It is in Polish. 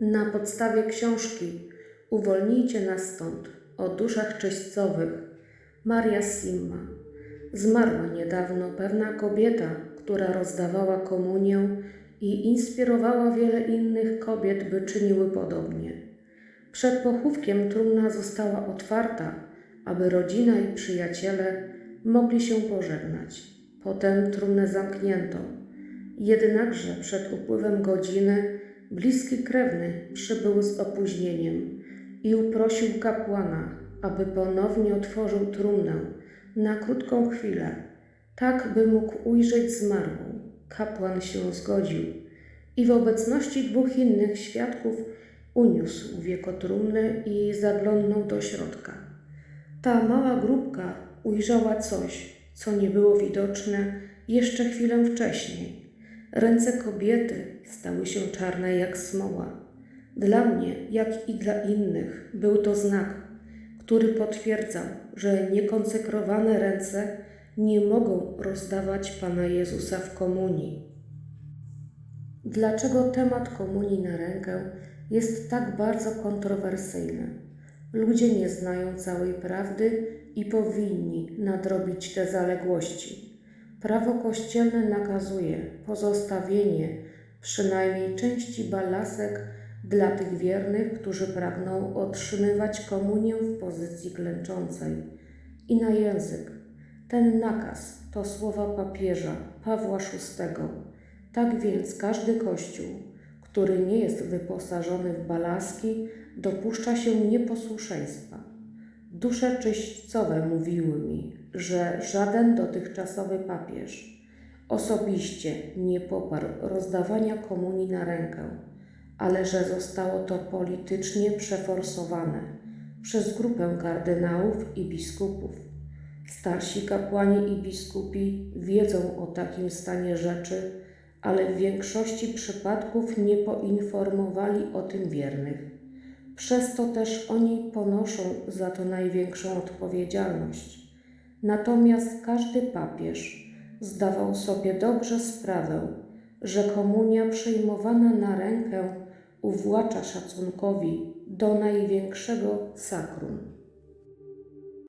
Na podstawie książki Uwolnijcie nas stąd o duszach czyśćcowych Maria Simma zmarła niedawno pewna kobieta, która rozdawała komunię i inspirowała wiele innych kobiet, by czyniły podobnie. Przed pochówkiem trumna została otwarta, aby rodzina i przyjaciele mogli się pożegnać. Potem trumnę zamknięto. Jednakże przed upływem godziny bliski krewny przybył z opóźnieniem i uprosił kapłana, aby ponownie otworzył trumnę na krótką chwilę, tak by mógł ujrzeć zmarłą. Kapłan się zgodził i w obecności dwóch innych świadków uniósł wieko trumny i zaglądnął do środka. Ta mała grupka ujrzała coś, co nie było widoczne jeszcze chwilę wcześniej. Ręce kobiety stały się czarne jak smoła. Dla mnie, jak i dla innych, był to znak, który potwierdzał, że niekonsekrowane ręce nie mogą rozdawać Pana Jezusa w komunii. Dlaczego temat komunii na rękę jest tak bardzo kontrowersyjny? Ludzie nie znają całej prawdy i powinni nadrobić te zaległości. Prawo kościelne nakazuje pozostawienie przynajmniej części balasek dla tych wiernych, którzy pragną otrzymywać komunię w pozycji klęczącej. I na język. Ten nakaz to słowa papieża Pawła VI. Tak więc każdy kościół, który nie jest wyposażony w balaski, dopuszcza się nieposłuszeństwa. Dusze czyśćcowe mówiły mi, że żaden dotychczasowy papież osobiście nie poparł rozdawania komunii na rękę, ale że zostało to politycznie przeforsowane przez grupę kardynałów i biskupów. Starsi kapłani i biskupi wiedzą o takim stanie rzeczy, ale w większości przypadków nie poinformowali o tym wiernych. Przez to też oni ponoszą za to największą odpowiedzialność. Natomiast każdy papież zdawał sobie dobrze sprawę, że komunia przyjmowana na rękę uwłacza szacunkowi do największego sakrum.